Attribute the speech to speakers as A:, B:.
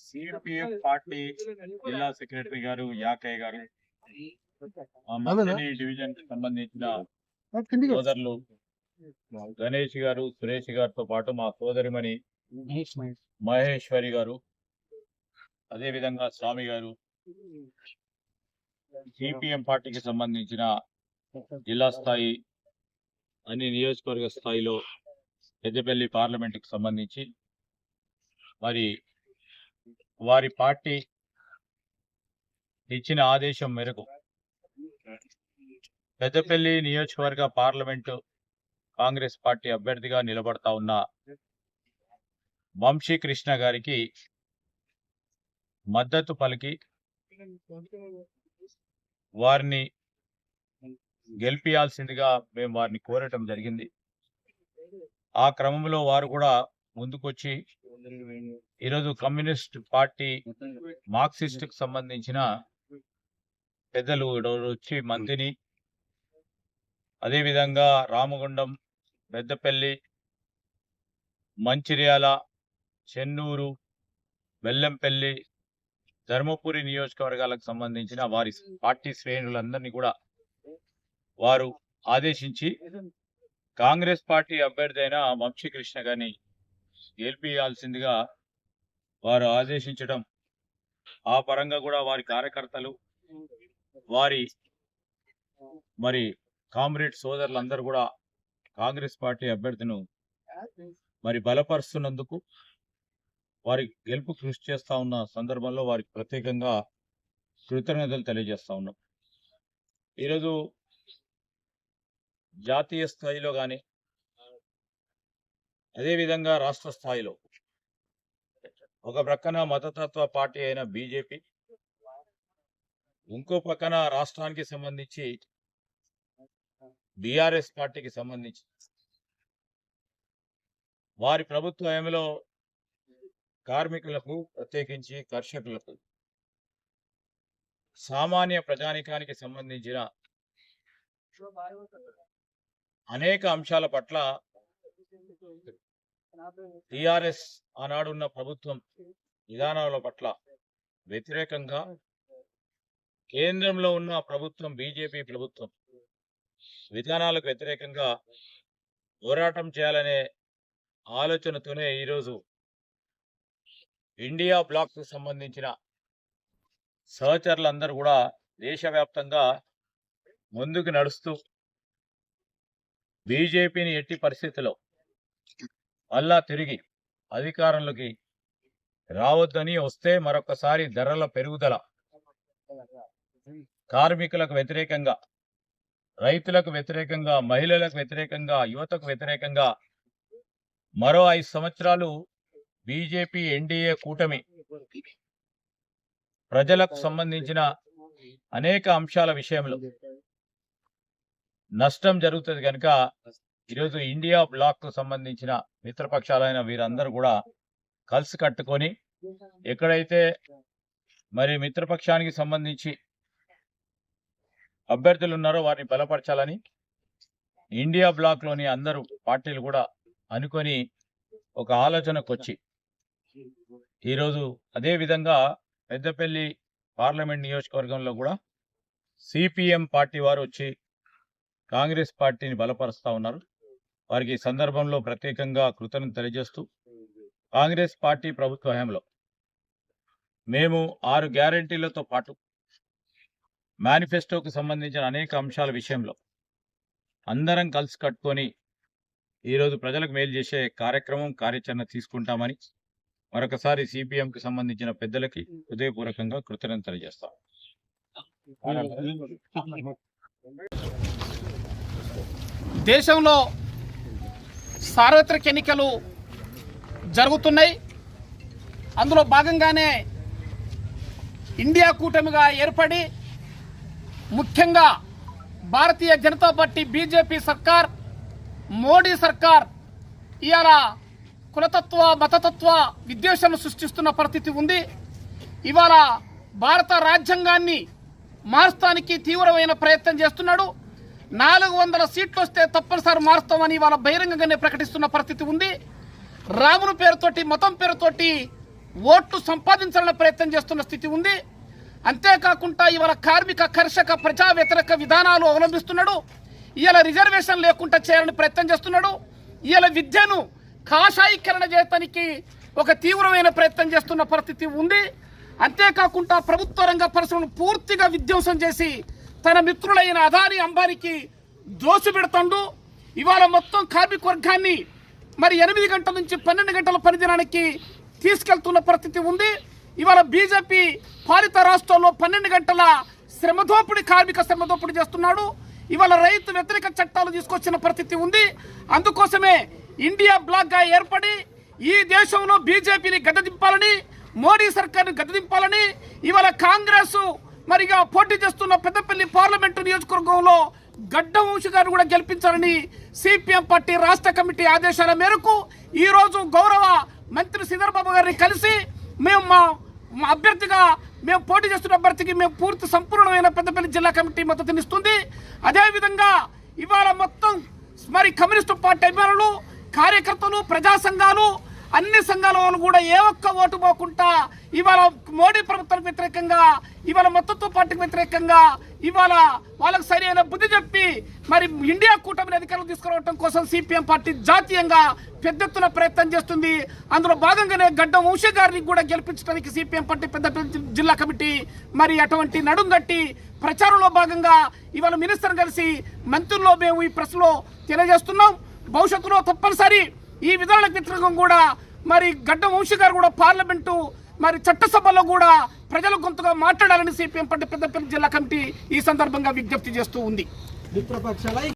A: CPM party జిల్లా secretary గారు యాకయ్య గారు డివిజన్కి సంబంధించిన సోదరులు గణేష్ గారు సురేష్ గారితో పాటు మా సోదరిమణి మహేశ్వరి గారు అదే విధంగా స్వామి గారు సిపిఎం పార్టీకి సంబంధించిన జిల్లా స్థాయి అన్ని నియోజకవర్గ స్థాయిలో పెద్దపల్లి పార్లమెంటుకు సంబంధించి మరి వారి పార్టీ ఇచ్చిన ఆదేశం మేరకు పెద్దపల్లి నియోజకవర్గ పార్లమెంటు కాంగ్రెస్ పార్టీ అభ్యర్థిగా నిలబడతా ఉన్న వంశీ కృష్ణ గారికి మద్దతు పలికి వారిని గెలిపియాల్సిందిగా మేము వారిని కోరటం జరిగింది. ఆ క్రమంలో వారు కూడా ముందుకొచ్చి ఈరోజు కమ్యూనిస్ట్ పార్టీ మార్క్సిస్ట్కు సంబంధించిన పెద్దలు వచ్చి మంత్రిని అదేవిధంగా రామగుండం పెద్దపల్లి మంచిర్యాల చెన్నూరు బెల్లంపల్లి ధర్మపురి నియోజకవర్గాలకు సంబంధించిన వారి పార్టీ శ్రేణులందరినీ కూడా వారు ఆదేశించి కాంగ్రెస్ పార్టీ అభ్యర్థి అయిన వంశీకృష్ణ గారిని గెలిపియాల్సిందిగా వారు ఆదేశించడం ఆ పరంగా కూడా వారి కార్యకర్తలు వారి మరి కామ్రేడ్ సోదరులందరూ కూడా కాంగ్రెస్ పార్టీ అభ్యర్థిను మరి బలపరుస్తున్నందుకు వారి గెలుపు కృషి చేస్తా ఉన్న సందర్భంలో వారికి ప్రత్యేకంగా కృతజ్ఞతలు తెలియజేస్తా ఉన్నాం. ఈరోజు జాతీయ స్థాయిలో కానీ అదేవిధంగా రాష్ట్ర స్థాయిలో. ఒక ప్రక్కన మతతత్వ పార్టీ అయిన బీజేపీ ఇంకో పక్కన రాష్ట్రానికి సంబంధించి బీఆర్ఎస్ పార్టీకి సంబంధించి వారి ప్రభుత్వ హయంలో కార్మికులకు ప్రత్యేకించి కర్షకులకు సామాన్య ప్రజానికానికి సంబంధించిన అనేక అంశాల పట్ల టిఆర్ఎస్ ఆనాడున్న ప్రభుత్వం విధానాల పట్ల వ్యతిరేకంగా కేంద్రంలో ఉన్న ప్రభుత్వం బీజేపీ ప్రభుత్వం విధానాలకు వ్యతిరేకంగా పోరాటం చేయాలనే ఆలోచనతోనే ఈరోజు ఇండియా బ్లాక్కు సంబంధించిన సహచరులందరూ కూడా దేశవ్యాప్తంగా ముందుకు నడుస్తూ బీజేపీని ఎట్టి పరిస్థితిలో మళ్ళా తిరిగి అధికారంలోకి రావద్దని వస్తే మరొకసారి ధరల పెరుగుదల కార్మికులకు వ్యతిరేకంగా రైతులకు వ్యతిరేకంగా మహిళలకు వ్యతిరేకంగా యువతకు వ్యతిరేకంగా మరో ఐదు సంవత్సరాలు బీజేపీ ఎన్డీఏ కూటమి ప్రజలకు సంబంధించిన అనేక అంశాల విషయంలో నష్టం జరుగుతుంది కనుక ఈరోజు ఇండియా బ్లాక్కు సంబంధించిన మిత్రపక్షాలైన వీరందరూ కూడా కలిసి కట్టుకొని ఎక్కడైతే మరి మిత్రపక్షానికి సంబంధించి అభ్యర్థులు ఉన్నారో వారిని బలపరచాలని ఇండియా బ్లాక్లోని అందరూ పార్టీలు కూడా అనుకొని ఒక ఆలోచనకు వచ్చి ఈరోజు అదే విధంగా పెద్దపల్లి పార్లమెంట్ నియోజకవర్గంలో కూడా సిపిఎం పార్టీ వారు వచ్చి కాంగ్రెస్ పార్టీని బలపరుస్తూ ఉన్నారు. వారికి సందర్భంలో ప్రత్యేకంగా కృతజ్ఞత తెలియజేస్తూ కాంగ్రెస్ పార్టీ ప్రభుత్వ హయాంలో మేము ఆరు గ్యారంటీలతో పాటు మేనిఫెస్టోకు సంబంధించిన అనేక అంశాల విషయంలో అందరం కలిసి కట్టుకొని ఈరోజు ప్రజలకు మేలు చేసే కార్యక్రమం కార్యాచరణ తీసుకుంటామని మరొకసారి సిపిఎంకి సంబంధించిన పెద్దలకి హృదయపూర్వకంగా కృతజ్ఞత తెలియజేస్తాం.
B: దేశంలో సార్వత్రిక ఎన్నికలు జరుగుతున్నాయి. అందులో భాగంగానే ఇండియా కూటమిగా ఏర్పడి ముఖ్యంగా భారతీయ జనతా పార్టీ బీజేపీ సర్కార్ మోడీ సర్కార్ ఇవాళ కులతత్వ మతతత్వ విద్వేషాలను సృష్టిస్తున్న పరిస్థితి ఉంది. ఇవాళ భారత రాజ్యాంగాన్ని మార్చడానికి తీవ్రమైన ప్రయత్నం చేస్తున్నాడు. నాలుగు వందల సీట్లు వస్తే తప్పనిసరి మారుస్తామని ఇవాళ బహిరంగంగానే ప్రకటిస్తున్న పరిస్థితి ఉంది. రాముని పేరుతోటి మతం పేరుతోటి ఓట్లు సంపాదించాలనే ప్రయత్నం చేస్తున్న స్థితి ఉంది. అంతేకాకుండా ఇవాళ కార్మిక కర్షక ప్రజా వ్యతిరేక విధానాలు అవలంబిస్తున్నాడు. ఇవాళ రిజర్వేషన్ లేకుండా చేయాలని ప్రయత్నం చేస్తున్నాడు. ఇవాళ విద్యను కాషాయీకరణ చేయటానికి ఒక తీవ్రమైన ప్రయత్నం చేస్తున్న పరిస్థితి ఉంది. అంతేకాకుండా ప్రభుత్వ రంగ పరిశ్రమను పూర్తిగా విధ్వంసం చేసి తన మిత్రులైన అదాని అంబానికి దోసి పెడుతుండు. ఇవాళ మొత్తం కార్మిక వర్గాన్ని మరి ఎనిమిది గంటల నుంచి పన్నెండు గంటల పనిదినానికి తీసుకెళ్తున్న పరిస్థితి ఉంది. ఇవాళ బీజేపీ పాలిత రాష్ట్రంలో పన్నెండు గంటల శ్రమదోపిడి కార్మిక శ్రమదోపిడి చేస్తున్నాడు. ఇవాళ రైతు వ్యతిరేక చట్టాలు తీసుకొచ్చిన పరిస్థితి ఉంది. అందుకోసమే ఇండియా బ్లాక్గా ఏర్పడి ఈ దేశంలో బీజేపీని గద్దదింపాలని మోడీ సర్కార్ని గద్దదింపాలని ఇవాళ కాంగ్రెస్ మరిగా పోటీ చేస్తున్న పెద్దపల్లి పార్లమెంటు నియోజకవర్గంలో గడ్డ వంశీ గారు కూడా గెలిపించాలని సిపిఎం పార్టీ రాష్ట్ర కమిటీ ఆదేశాల మేరకు ఈరోజు గౌరవ మంత్రి శ్రీధర్బాబు గారిని కలిసి మేము మా మా అభ్యర్థిగా మేము పోటీ చేస్తున్న అభ్యర్థికి మేము పూర్తి సంపూర్ణమైన పెద్దపల్లి జిల్లా కమిటీ మద్దతునిస్తుంది అదేవిధంగా ఇవాళ మొత్తం మరి కమ్యూనిస్టు పార్టీ అభిమానులు కార్యకర్తలు ప్రజా సంఘాలు అన్ని సంఘాలలో కూడా ఏ ఒక్క ఓటు పోకుండా ఇవాళ మోడీ ప్రభుత్వానికి వ్యతిరేకంగా ఇవాళ మొత్తత్వ పార్టీకి వ్యతిరేకంగా ఇవాళ వాళ్ళకు సరైన బుద్ధి చెప్పి మరి ఇండియా కూటమిని అధికారులు తీసుకురావడం కోసం సిపిఎం పార్టీ జాతీయంగా పెద్ద ఎత్తున ప్రయత్నం చేస్తుంది. అందులో భాగంగానే గడ్డం వంశీ గారిని కూడా గెలిపించడానికి సిపిఎం పార్టీ పెద్ద జిల్లా కమిటీ మరి అటువంటి నడుం గట్టి ప్రచారంలో భాగంగా ఇవాళ మినిస్టర్ కలిసి మంత్రుల్లో మేము ఈ ప్రశ్నలో తెలియజేస్తున్నాం. భవిష్యత్తులో తప్పనిసరి ఈ విధానాలకు వ్యతిరేకం కూడా మరి గడ్డం వంశీ గారు కూడా పార్లమెంటు మరి చట్టసభలో కూడా ప్రజలు కొంతగా మాట్లాడాలని సిపిఎం పార్టీ పెద్దపల్లి జిల్లా కమిటీ ఈ సందర్భంగా విజ్ఞప్తి చేస్తూ ఉంది.